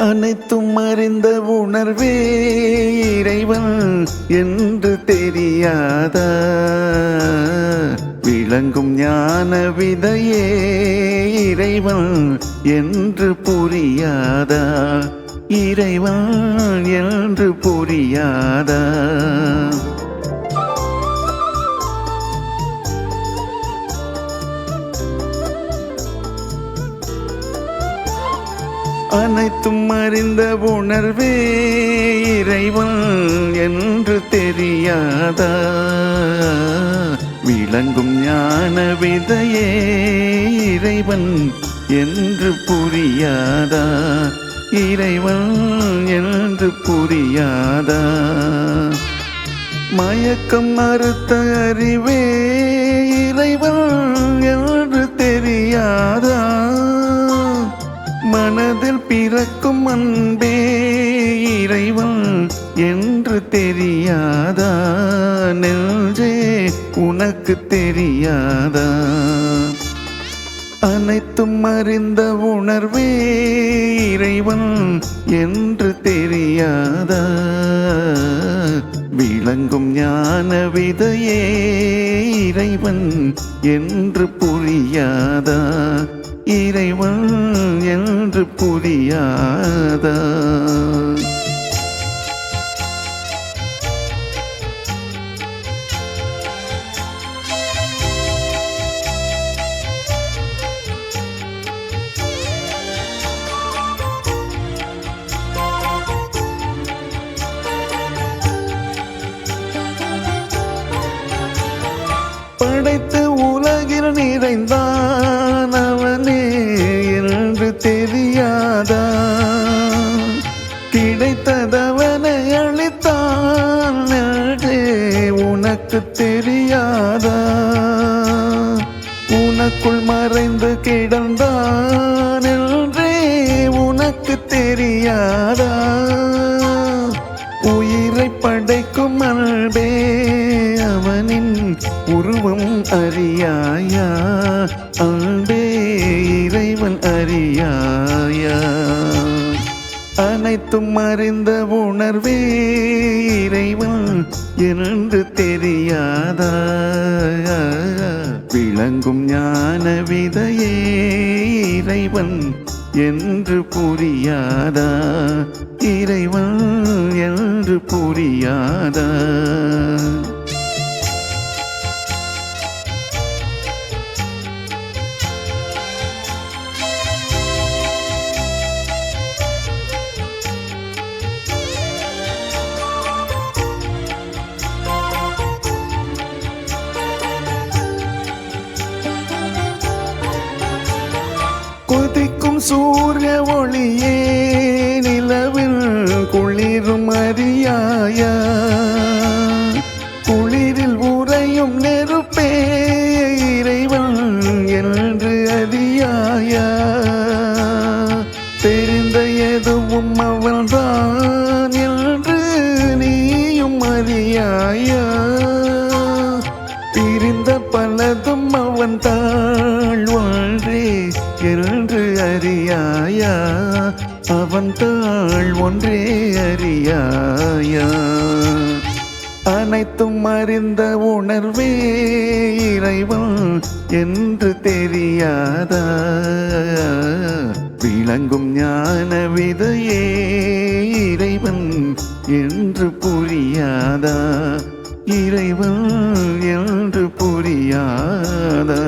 அனைத்தும் அறிந்த உணர்வே இறைவன் என்று தெரியாதா? விளங்கும் ஞான விதையே இறைவன் என்று புரியாதா? இறைவன் என்று புரியாதா? அனைத்தும் அறிந்த உணர்வே இறைவன் என்று தெரியாதா? விளங்கும் ஞான விதையே இறைவன் என்று புரியாதா? இறைவன் என்று புரியாதா? மயக்கம் மறுத்த அறிவே இறைவன் என்று தெரியாதா? பிறக்கும் அன்பே இறைவன் என்று தெரியாதா? நெஞ்சே உனக்கு தெரியாதா? அனைத்தும் அறிந்த உணர்வே இறைவன் என்று தெரியாதா? விளங்கும் ஞான விதையே இறைவன் என்று புரியாதா? இறைவன் என்று புரியாதா? படைத்து தேவியாதா கிடைத்ததவனை அளித்தான் உனக்கு தெரியாதா உனக்குள் மறைந்து கிடந்தான் என்றே உனக்கு தெரியாதா உயிரை படைக்கும் அன்பே அவனின் உருவம் அறியாயா. அன்பே நான் அறியாயா அனைத்தும் அறிந்த உணர்வே இறைவன் என்று தெரியாதா விளங்கும் ஞான விதையே இறைவன் என்று புரியாதா இறைவன் என்று புரியாதா கொதிக்கும் சூரிய ஒளியே நிலவில் குளிரும் அறியாயா குளிரில் உறையும் நெருப்பே இறைவன் என்று அறியாயா? தெரிந்த எதுவும் அவள்தான் என்று நீயும் அறியாயா? அறியாயா? அவன் தாள் ஒன்றே அறியாயா? அனைத்தும் அறிந்த உணர்வே இறைவன் என்று தெரியாதா? விளங்கும் ஞான விதையே இறைவன் என்று புரியாதா? இறைவன் என்று புரியாதா?